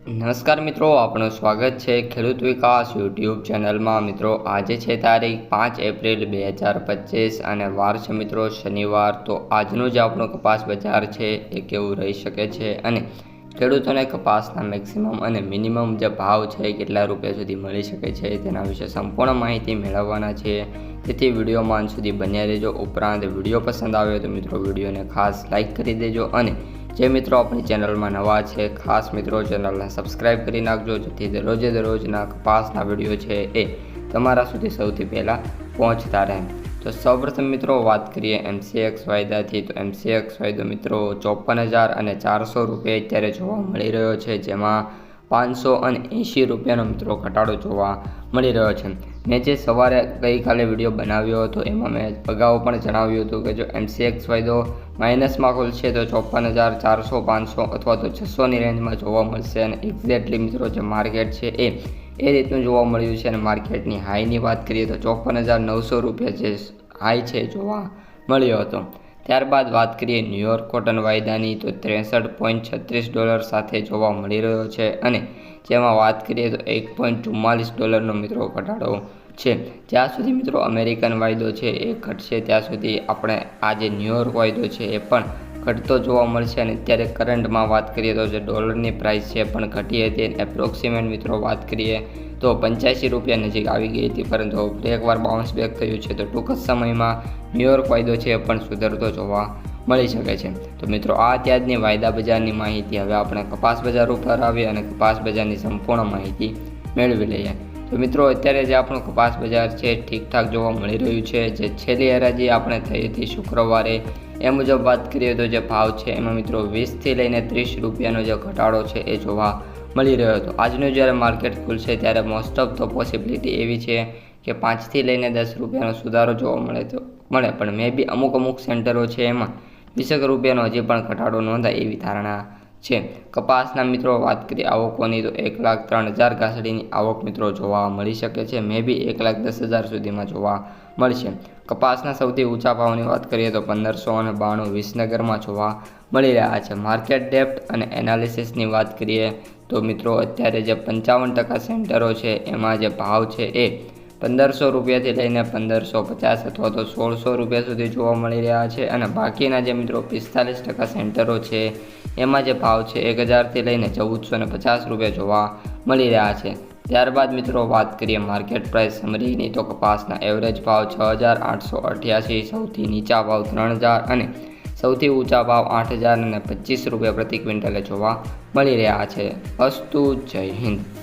નમસ્કાર મિત્રો, આપનું સ્વાગત છે ખેડૂત વિકાસ યુટ્યુબ ચેનલમાં. મિત્રો, આજે છે તારીખ પાંચ એપ્રિલ બે હજાર પચીસ અને વાર છે મિત્રો શનિવાર. તો આજનું જે આપણું કપાસ બજાર છે એ કેવું રહી શકે છે અને ખેડૂતોને કપાસના મેક્સિમમ અને મિનિમમ જે ભાવ છે કેટલા રૂપિયા સુધી મળી શકે છે તેના વિશે સંપૂર્ણ માહિતી મેળવવાના છે. તેથી વિડીયોમાં અંત સુધી બન્યા રહેજો. ઉપરાંત વીડિયો પસંદ આવ્યો તો મિત્રો વિડીયોને ખાસ લાઇક કરી દેજો અને જે મિત્રો આપણી ચેનલમાં નવા છે, ખાસ મિત્રો ચેનલને સબસ્ક્રાઇબ કરી નાખજો, જેથી દરરોજે દરરોજના કપાસના વીડિયો છે એ તમારા સુધી સૌથી પહેલાં પહોંચતા રહે. તો સૌપ્રથમ મિત્રો વાત કરીએ એમસીએક્સ વાયદાથી. તો એમસીએક્સ વાયદો મિત્રો ચોપન હજાર અને ચારસો રૂપિયા અત્યારે જોવા મળી રહ્યો છે, જેમાં પાંચસો અને એંશી રૂપિયાનો મિત્રો ઘટાડો જોવા મળી રહ્યો છે. મેં જે સવારે ગઈકાલે વીડિયો બનાવ્યો હતો, એમાં મેં અગાઉ પણ જણાવ્યું હતું કે જો એમસીએક્સ વાયદો માઇનસમાં ખુલશે તો ચોપન હજાર ચારસો પાંચસો અથવા તો છસોની રેન્જમાં જોવા મળશે અને એક્ઝેક્ટલી મિત્રો જે માર્કેટ છે એ એ રીતનું જોવા મળ્યું છે અને માર્કેટની હાઈની વાત કરીએ તો ચોપન હજાર નવસો રૂપિયા જે હાઈ છે જોવા મળ્યો હતો. ત્યારબાદ વાત કરીએ ન્યુયોર્ક કોટન વાયદાની, તો ત્રેસઠ પોઈન્ટ છત્રીસ ડોલર સાથે જોવા મળી રહ્યો છે અને જેમાં વાત કરીએ તો એક પોઈન્ટ ચુમ્માલીસ ડોલરનો મિત્રો ઘટાડો છે. જ્યાં સુધી મિત્રો અમેરિકન વાયદો છે એ ઘટશે, ત્યાં સુધી આપણે આ જે ન્યુયોર્ક વાયદો છે એ પણ ઘટતો જોવા મળશે અને અત્યારે કરંટમાં વાત કરીએ તો જે ડોલરની પ્રાઇસ છે પણ ઘટી હતી એપ્રોક્સિમેટ મિત્રો વાત કરીએ તો પંચ્યાસી રૂપિયા નજીક આવી ગઈ હતી. પરંતુ એકવાર બાઉન્સ બેક થયું છે તો ટૂંક જ સમયમાં ન્યુયોર્ક વાયદો છે પણ સુધરતો જોવા મળી શકે છે. તો મિત્રો, આ ત્યાજની વાયદા બજારની માહિતી. હવે આપણે કપાસ બજાર ઉપર આવી અને કપાસ બજારની સંપૂર્ણ માહિતી મેળવી લઈએ. તો મિત્રો, અત્યારે જે આપણું કપાસ બજાર છે, ઠીકઠાક જોવા મળી રહ્યું છે. જે છેલ્લી હરાજી આપણે થઈ હતી શુક્રવારે, એ મુજબ વાત કરીએ તો જે ભાવ છે, એમાં મિત્રો વીસથી લઈને ત્રીસ રૂપિયાનો જે ઘટાડો છે, એ જોવા મળી રહ્યો હતો. આજનું જ્યારે માર્કેટ ખુલશે ત્યારે મોસ્ટ ઓફ તો પોસિબિલિટી એવી છે કે પાંચથી લઈને દસ રૂપિયાનો સુધારો જોવા મળે તો, મળે. પણ મે બી અમુક અમુક સેન્ટરો છે એમાં વીસેક રૂપિયાનો હજી પણ ઘટાડો નોંધાય એવી ધારણા છે. કપાસના મિત્રો, વાત કરીએ આવકોની, તો એક લાખ ત્રણ હજાર ઘાસડીની આવક મિત્રો જોવા મળી શકે છે. મે બી એક લાખ દસ હજાર સુધીમાં જોવા મળશે. કપાસના સૌથી ઊંચા ભાવની વાત કરીએ તો પંદરસો અને બાણું વિસનગરમાં જોવા મળી રહ્યા છે. માર્કેટ ડેપ્ટ અને એનાલિસિસની વાત કરીએ તો મિત્રો, અત્યારે જે પંચાવન ટકા સેન્ટરો છે, એમાં જે ભાવ છે એ પંદરસો રૂપિયાથી લઈને પંદરસો પચાસ અથવા તો સોળસો રૂપિયા સુધી જોવા મળી રહ્યા છે અને બાકીના જે મિત્રો પિસ્તાલીસ ટકા સેન્ટરો છે, એમાં જે ભાવ છે એક હજારથી લઈને ચૌદસો ને પચાસ રૂપિયા જોવા મળી રહ્યા છે. ત્યારબાદ મિત્રો વાત કરીએ માર્કેટ પ્રાઇસ સમરીની, તો કપાસના એવરેજ ભાવ છ હજાર આઠસો અઠ્યાસી, સૌથી નીચા ભાવ ત્રણ હજાર અને સૌથી ઊંચા ભાવ આઠ હજાર અને પચીસ રૂપિયા પ્રતિ ક્વિન્ટલે જોવા મળી રહ્યા છે. અસ્તુ, જય હિન્દ.